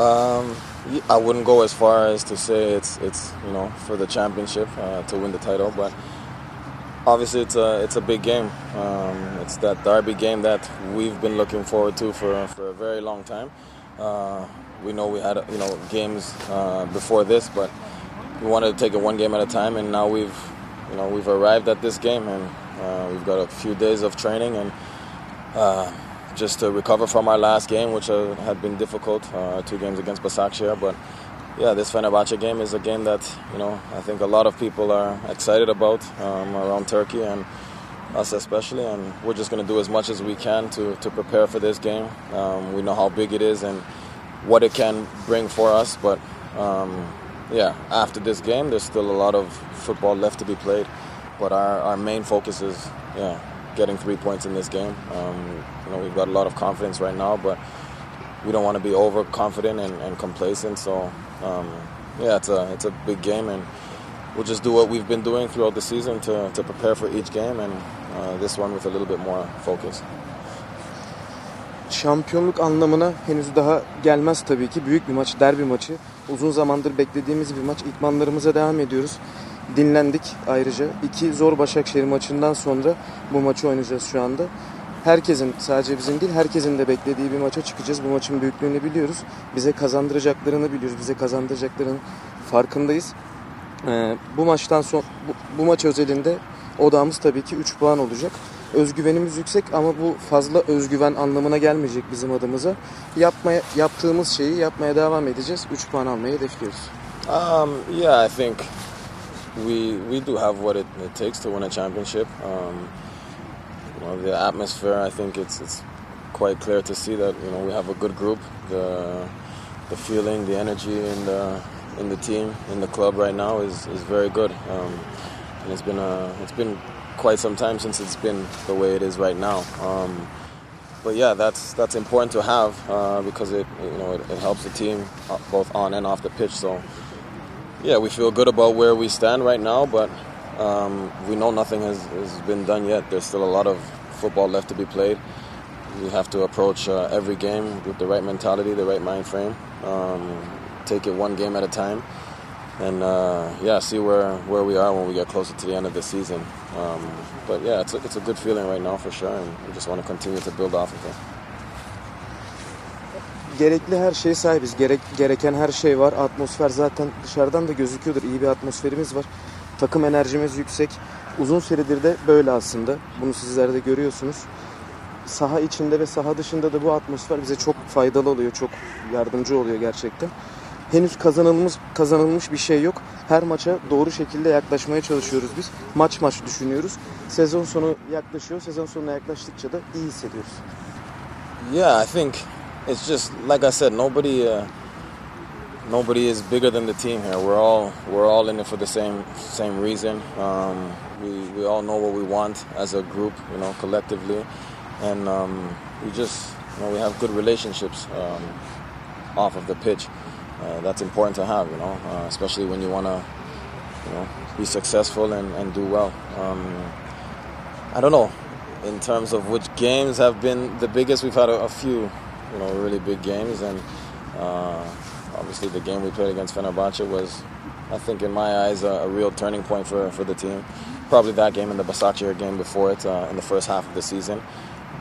Um, I wouldn't go as far as to say it's it's you know for the championship uh, to win the title, but obviously it's a it's a big game. Um, it's that derby game that we've been looking forward to for for a very long time. Uh, we know we had you know games uh, before this, but we wanted to take it one game at a time, and now we've you know we've arrived at this game, and uh, we've got a few days of training and. Just to recover from our last game, which uh, had been difficult, uh, two games against Başakşehir. But yeah, this Fenerbahce game is a game that you know I think a lot of people are excited about um, around Turkey and us especially, and we're just going to do as much as we can to, to prepare for this game. Um, we know how big it is and what it can bring for us, but um, yeah, after this game, there's still a lot of football left to be played. But our, our main focus is yeah getting three points in this game. Um, you know, we've got a lot of confidence right now, but we don't want to be overconfident and, and complacent. So, um, yeah, it's a it's a big game, and we'll just do what we've been doing throughout the season to, to prepare for each game, and uh, this one with a little bit more focus. Şampiyonluk anlamına henüz daha gelmez tabii ki. Büyük bir maç, derbi maçı. Uzun zamandır beklediğimiz bir maç. İtmanlarımıza devam ediyoruz. Dinlendik ayrıca. İki zor Başakşehir maçından sonra bu maçı oynayacağız şu anda. Herkesin, sadece bizim değil, herkesin de beklediği bir maça çıkacağız. Bu maçın büyüklüğünü biliyoruz. Bize kazandıracaklarını biliyoruz. Bize kazandıracaklarının farkındayız. Ee, bu maçtan son bu, bu maç özelinde odağımız tabii ki 3 puan olacak. Özgüvenimiz yüksek ama bu fazla özgüven anlamına gelmeyecek bizim adımıza. Yapmaya yaptığımız şeyi yapmaya devam edeceğiz. 3 puan almayı hedefliyoruz. Um, yeah, I think we we do have what it, it takes to win a championship. Um, you know, the atmosphere. I think it's it's quite clear to see that you know we have a good group. The the feeling, the energy in the in the team, in the club right now is, is very good. Um, and it's been a it's been quite some time since it's been the way it is right now. Um, but yeah, that's that's important to have uh, because it you know it, it helps the team uh, both on and off the pitch. So yeah, we feel good about where we stand right now, but um, we know nothing has, has been done yet. There's still a lot of football left to be played. We have to approach uh, every game with the right mentality, the right mind frame. Um, take it one game at a time, and uh, yeah, see where, where we are when we get closer to the end of the season. Um, but yeah, it's a, it's a good feeling right now for sure, and we just want to continue to build off of it. Gerekli her şeye sahibiz. Gerek, gereken her şey var. Atmosfer zaten dışarıdan da gözüküyordur. İyi bir atmosferimiz var. Takım enerjimiz yüksek. Uzun süredir de böyle aslında. Bunu sizler de görüyorsunuz. Saha içinde ve saha dışında da bu atmosfer bize çok faydalı oluyor. Çok yardımcı oluyor gerçekten. Henüz kazanılmış kazanılmış bir şey yok. Her maça doğru şekilde yaklaşmaya çalışıyoruz biz. Maç maç düşünüyoruz. Sezon sonu yaklaşıyor. Sezon sonuna yaklaştıkça da iyi hissediyoruz. Yeah, I think it's just like I said. Nobody, uh, nobody is bigger than the team here. We're all we're all in it for the same same reason. Um, we we all know what we want as a group, you know, collectively, and um, we just you know we have good relationships um, off of the pitch. Uh, that's important to have, you know, uh, especially when you want to, you know, be successful and, and do well. Um, I don't know in terms of which games have been the biggest. We've had a, a few, you know, really big games, and uh, obviously the game we played against Fenerbahce was, I think, in my eyes, a, a real turning point for, for the team. Probably that game and the Başakşehir game before it uh, in the first half of the season,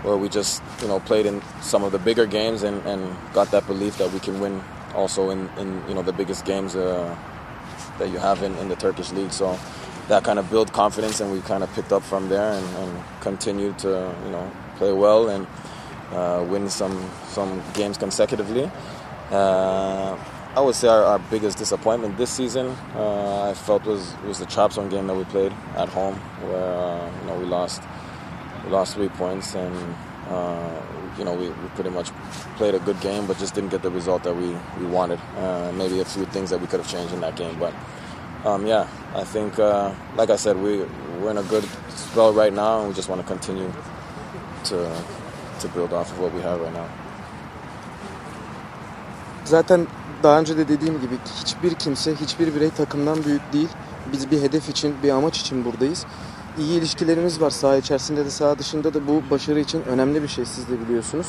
where we just, you know, played in some of the bigger games and, and got that belief that we can win also in, in you know the biggest games uh, that you have in, in the Turkish league. So that kind of built confidence, and we kind of picked up from there and, and continued to you know play well and uh, win some some games consecutively. Uh, I would say our, our biggest disappointment this season, uh, I felt was was the Trabzon game that we played at home, where uh, you know we lost we lost three points and. Uh, you know, we, we pretty much played a good game, but just didn't get the result that we, we wanted. Uh, maybe a few things that we could have changed in that game, but um, yeah, I think, like I said, we we're in a good spell right now, and we just want to continue to to build off of what we have right now. Zaten daha önce de dediğim gibi hiçbir kimse, hiçbir birey takımdan büyük değil. Biz bir hedef için, bir amaç için buradayız. İyi ilişkilerimiz var saha içerisinde de saha dışında da bu başarı için önemli bir şey siz de biliyorsunuz.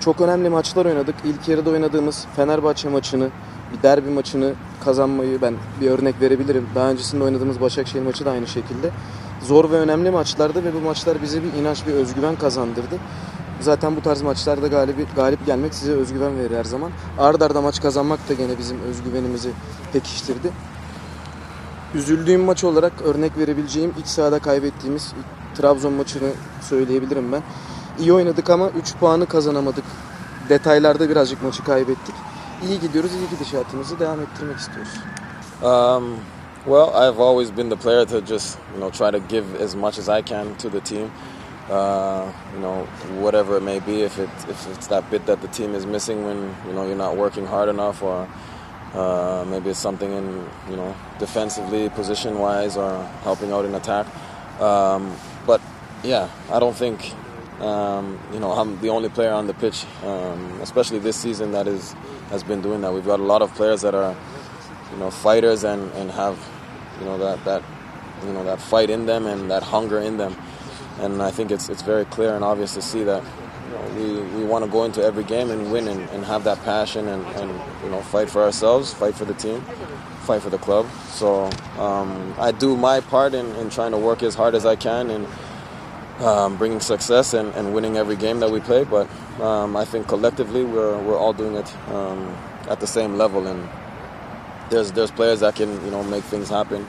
çok önemli maçlar oynadık. İlk yarıda oynadığımız Fenerbahçe maçını, bir derbi maçını kazanmayı ben bir örnek verebilirim. Daha öncesinde oynadığımız Başakşehir maçı da aynı şekilde. Zor ve önemli maçlardı ve bu maçlar bize bir inanç, bir özgüven kazandırdı. Zaten bu tarz maçlarda galip, galip gelmek size özgüven verir her zaman. Arda arda maç kazanmak da gene bizim özgüvenimizi pekiştirdi. Üzüldüğüm maç olarak örnek verebileceğim iç sahada kaybettiğimiz Trabzon maçını söyleyebilirim ben. İyi oynadık ama 3 puanı kazanamadık. Detaylarda birazcık maçı kaybettik. İyi gidiyoruz, iyi gidişatımızı devam ettirmek istiyoruz. Um, well, I've always been the player to just you know try to give as much as I can to the team. Uh, you know, whatever it may be, if it if it's that bit that the team is missing when you know you're not working hard enough, or uh, maybe it's something in you know defensively, position wise, or helping out in attack. Um, but yeah, I don't think um, you know I'm the only player on the pitch, um, especially this season that is has been doing that. We've got a lot of players that are you know fighters and, and have you know that that you know that fight in them and that hunger in them and I think it's it's very clear and obvious to see that you know, we, we want to go into every game and win and, and have that passion and, and you know fight for ourselves fight for the team fight for the club. So um, I do my part in, in trying to work as hard as I can and um, bringing success and, and winning every game that we play. But um, I think collectively we're, we're all doing it um, at the same level. And there's there's players that can you know make things happen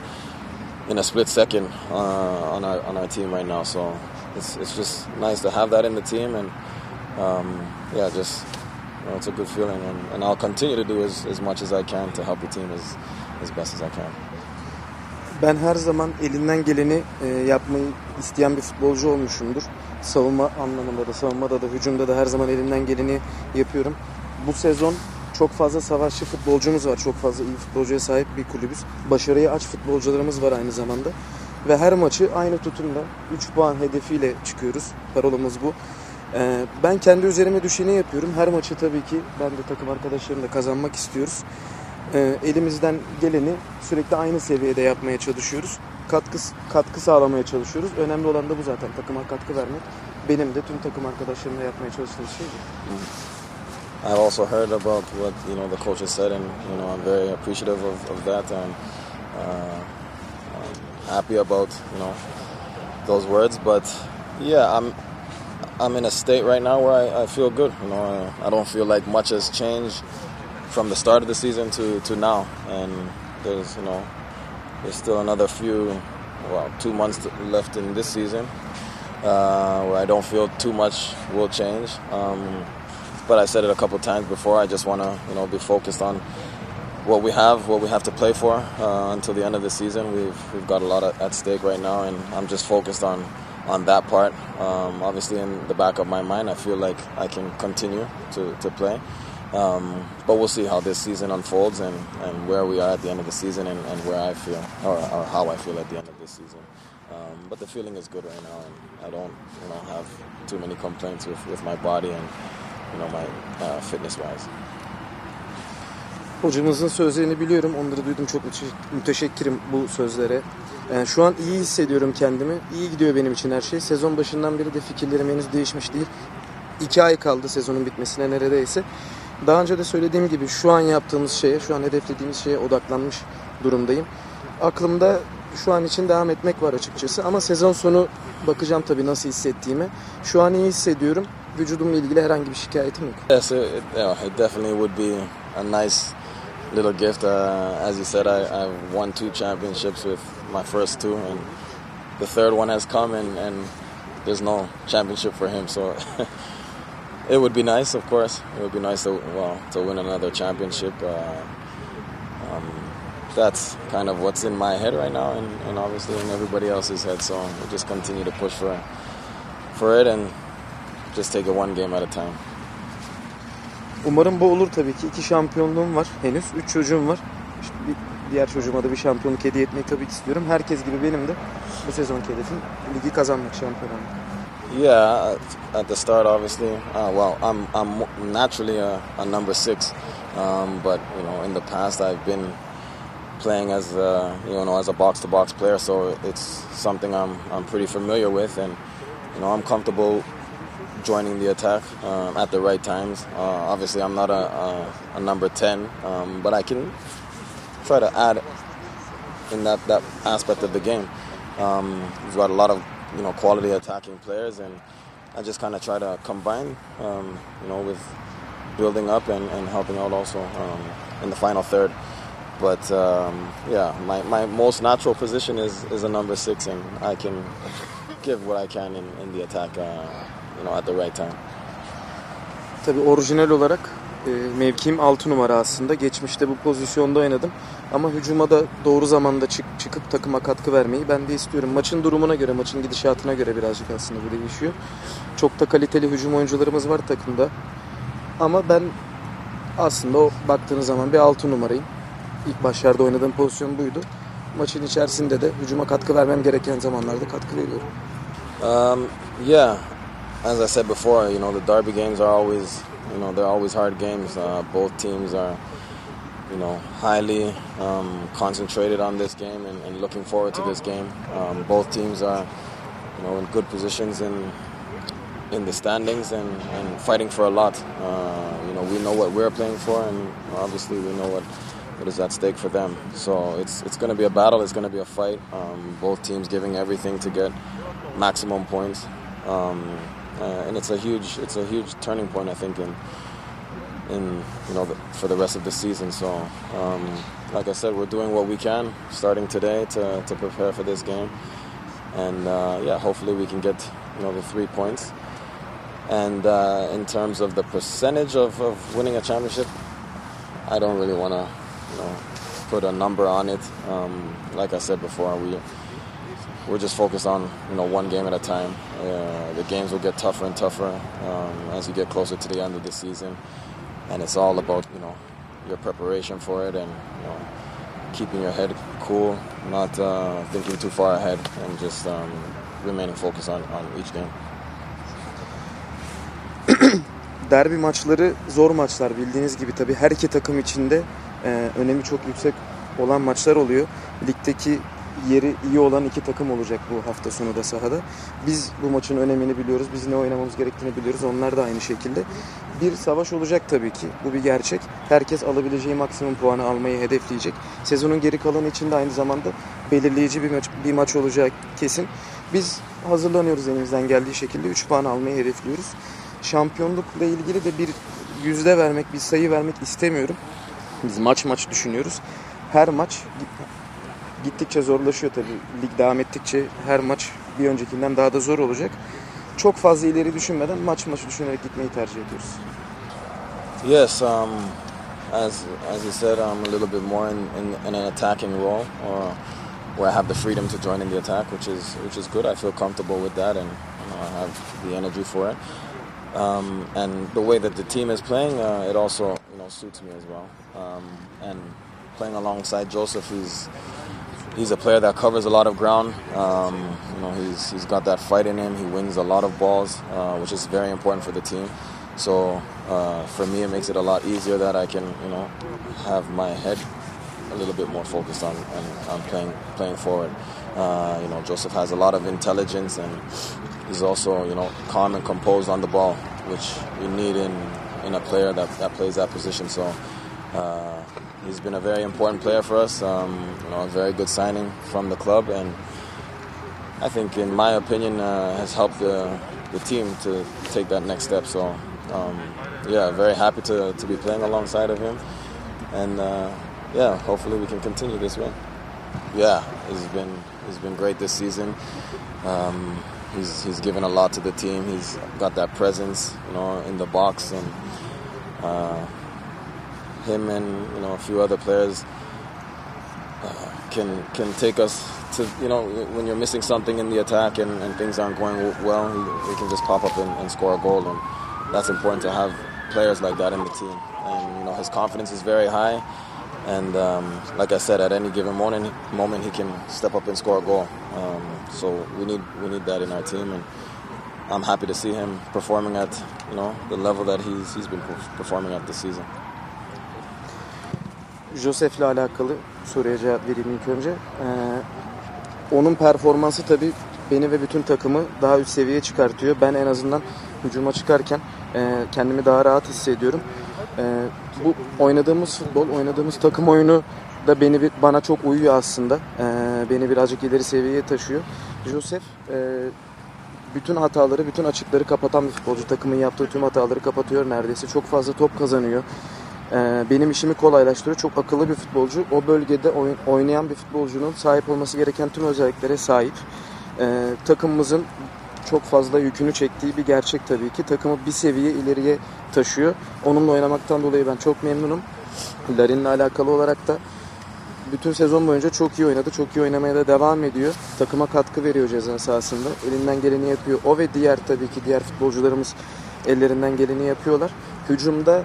in a split second uh, on our on our team right now. So it's it's just nice to have that in the team, and um, yeah, just you know, it's a good feeling, and, and I'll continue to do as, as much as I can to help the team as as best as I can. Ben her zaman elinden geleni e, yapmayı isteyen bir futbolcu olmuşumdur. Savunma anlamında da, savunmada da, hücumda da her zaman elimden geleni yapıyorum. Bu sezon çok fazla savaşçı futbolcumuz var. Çok fazla iyi futbolcuya sahip bir kulübüz. Başarıyı aç futbolcularımız var aynı zamanda. Ve her maçı aynı tutumda 3 puan hedefiyle çıkıyoruz. Parolamız bu. Ee, ben kendi üzerime düşeni yapıyorum. Her maçı tabii ki ben de takım arkadaşlarımla kazanmak istiyoruz. Ee, elimizden geleni sürekli aynı seviyede yapmaya çalışıyoruz. Katkı, katkı sağlamaya çalışıyoruz. Önemli olan da bu zaten takıma katkı vermek. Benim de tüm takım arkadaşlarımla yapmaya çalıştığımız şey bu. I've also heard about what you know the coach has said, and you know I'm very appreciative of, of that, and uh, I'm happy about you know those words. But yeah, I'm I'm in a state right now where I, I feel good. You know, I, I don't feel like much has changed from the start of the season to, to now, and there's you know there's still another few well two months left in this season uh, where I don't feel too much will change. Um, but I said it a couple times before. I just want to, you know, be focused on what we have, what we have to play for uh, until the end of the season. We've we've got a lot at stake right now, and I'm just focused on on that part. Um, obviously, in the back of my mind, I feel like I can continue to to play. Um, but we'll see how this season unfolds and, and where we are at the end of the season and, and where I feel or, or how I feel at the end of this season. Um, but the feeling is good right now, and I don't you know have too many complaints with, with my body and you know my uh, fitness wise. Hocamızın sözlerini biliyorum. Onları duydum. Çok müte- müteşekkirim bu sözlere. Yani şu an iyi hissediyorum kendimi. İyi gidiyor benim için her şey. Sezon başından beri de fikirlerim henüz değişmiş değil. İki ay kaldı sezonun bitmesine neredeyse. Daha önce de söylediğim gibi şu an yaptığımız şeye, şu an hedeflediğimiz şeye odaklanmış durumdayım. Aklımda şu an için devam etmek var açıkçası. Ama sezon sonu bakacağım tabii nasıl hissettiğime. Şu an iyi hissediyorum. Vücudumla ilgili herhangi bir şikayetim yok. Yes, it, it, definitely would be a nice little gift. Uh, as you said, I, I won two championships with my first two, and the third one has come, and, and there's no championship for him. So it would be nice, of course. It would be nice to well to win another championship. Uh, um, that's kind of what's in my head right now, and, and obviously in everybody else's head. So we just continue to push for for it and just take it one game at a time. Umarım bu olur tabii ki. İki şampiyonluğum var henüz. Üç çocuğum var. İşte bir diğer çocuğuma da bir şampiyonluk hediye etmeyi tabii ki istiyorum. Herkes gibi benim de bu sezonki hedefim ligi kazanmak, şampiyon olmak. Yeah, at the start, obviously. Uh, well, I'm I'm naturally a, a number six, um, but you know, in the past, I've been playing as a, you know as a box to box player, so it's something I'm I'm pretty familiar with, and you know, I'm comfortable joining the attack um, at the right times. Uh, obviously, I'm not a, a, a number 10, um, but I can try to add in that, that aspect of the game. Um, we've got a lot of you know quality attacking players, and I just kind of try to combine um, you know with building up and, and helping out also um, in the final third. But um, yeah, my, my most natural position is, is a number six, and I can give what I can in, in the attack, uh, you know, at the right time. Tabii orijinal olarak e, mevkim 6 numara aslında. Geçmişte bu pozisyonda oynadım. Ama hücuma da doğru zamanda çık, çıkıp takıma katkı vermeyi ben de istiyorum. Maçın durumuna göre, maçın gidişatına göre birazcık aslında bu değişiyor. Çok da kaliteli hücum oyuncularımız var takımda. Ama ben aslında o baktığınız zaman bir 6 numarayım. İlk başlarda oynadığım pozisyon buydu. Maçın içerisinde de hücuma katkı vermem gereken zamanlarda katkı veriyorum. Um, yeah, as I said before, you know the derby games are always, you know, they're always hard games. Uh, both teams are, you know, highly um, concentrated on this game and, and looking forward to this game. Um, both teams are, you know, in good positions in in the standings and, and fighting for a lot. Uh, you know, we know what we're playing for, and obviously we know what what is at stake for them. So it's it's going to be a battle. It's going to be a fight. Um, both teams giving everything to get maximum points, um, uh, and it's a huge it's a huge turning point. I think in in you know the, for the rest of the season. So um, like I said, we're doing what we can starting today to to prepare for this game, and uh, yeah, hopefully we can get you know the three points. And uh, in terms of the percentage of, of winning a championship, I don't really want to, you know, put a number on it. Um, like I said before, we we're just focused on you know one game at a time. Uh, the games will get tougher and tougher um, as you get closer to the end of the season, and it's all about you know your preparation for it and you know keeping your head cool, not uh, thinking too far ahead, and just um, remaining focused on, on each game. derbi maçları zor maçlar bildiğiniz gibi tabii her iki takım içinde e, önemi çok yüksek olan maçlar oluyor. Ligdeki yeri iyi olan iki takım olacak bu hafta sonu da sahada. Biz bu maçın önemini biliyoruz. Biz ne oynamamız gerektiğini biliyoruz. Onlar da aynı şekilde. Bir savaş olacak tabii ki. Bu bir gerçek. Herkes alabileceği maksimum puanı almayı hedefleyecek. Sezonun geri kalanı için de aynı zamanda belirleyici bir maç, bir maç olacak kesin. Biz hazırlanıyoruz elimizden geldiği şekilde 3 puan almayı hedefliyoruz şampiyonlukla ilgili de bir yüzde vermek, bir sayı vermek istemiyorum. Biz maç maç düşünüyoruz. Her maç gittikçe zorlaşıyor tabii. Lig devam ettikçe her maç bir öncekinden daha da zor olacak. Çok fazla ileri düşünmeden maç maç düşünerek gitmeyi tercih ediyoruz. Yes, um, as as you said, I'm a little bit more in, in, in an attacking role, or where I have the freedom to join in the attack, which is which is good. I feel comfortable with that, and you know, I have the energy for it. Um, and the way that the team is playing, uh, it also you know suits me as well. Um, and playing alongside Joseph, he's he's a player that covers a lot of ground. Um, you know, he's he's got that fight in him. He wins a lot of balls, uh, which is very important for the team. So uh, for me, it makes it a lot easier that I can you know have my head a little bit more focused on on, on playing playing forward. Uh, you know, Joseph has a lot of intelligence and he's also you know calm and composed on the ball, which you need in in a player that, that plays that position. So. Uh, he's been a very important player for us. Um, you know, a very good signing from the club, and I think, in my opinion, uh, has helped the the team to take that next step. So, um, yeah, very happy to, to be playing alongside of him, and uh, yeah, hopefully we can continue this way. Yeah, he's been he's been great this season. Um, he's he's given a lot to the team. He's got that presence, you know, in the box and. Uh, him and you know a few other players uh, can can take us to you know when you're missing something in the attack and, and things aren't going well, he, he can just pop up and, and score a goal, and that's important to have players like that in the team. And you know his confidence is very high, and um, like I said, at any given moment, moment he can step up and score a goal. Um, so we need we need that in our team, and I'm happy to see him performing at you know the level that he's he's been performing at this season. Josef'le alakalı soruya cevap vereyim ilk önce. Ee, onun performansı tabii beni ve bütün takımı daha üst seviyeye çıkartıyor. Ben en azından hücuma çıkarken e, kendimi daha rahat hissediyorum. E, bu oynadığımız futbol, oynadığımız takım oyunu da beni bana çok uyuyor aslında. E, beni birazcık ileri seviyeye taşıyor. Josef e, bütün hataları, bütün açıkları kapatan bir futbolcu. Takımın yaptığı tüm hataları kapatıyor neredeyse. Çok fazla top kazanıyor. Ee, benim işimi kolaylaştırıyor. Çok akıllı bir futbolcu. O bölgede oyn- oynayan bir futbolcunun sahip olması gereken tüm özelliklere sahip. Ee, takımımızın çok fazla yükünü çektiği bir gerçek tabii ki. Takımı bir seviye ileriye taşıyor. Onunla oynamaktan dolayı ben çok memnunum. Larin'le alakalı olarak da bütün sezon boyunca çok iyi oynadı. Çok iyi oynamaya da devam ediyor. Takıma katkı veriyor ceza sahasında. Elinden geleni yapıyor. O ve diğer tabii ki diğer futbolcularımız ellerinden geleni yapıyorlar. Hücumda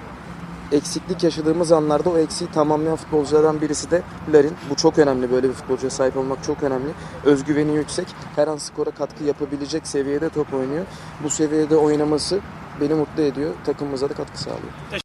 eksiklik yaşadığımız anlarda o eksiği tamamlayan futbolculardan birisi de Larin. Bu çok önemli. Böyle bir futbolcuya sahip olmak çok önemli. Özgüveni yüksek. Her an skora katkı yapabilecek seviyede top oynuyor. Bu seviyede oynaması beni mutlu ediyor. Takımımıza da katkı sağlıyor.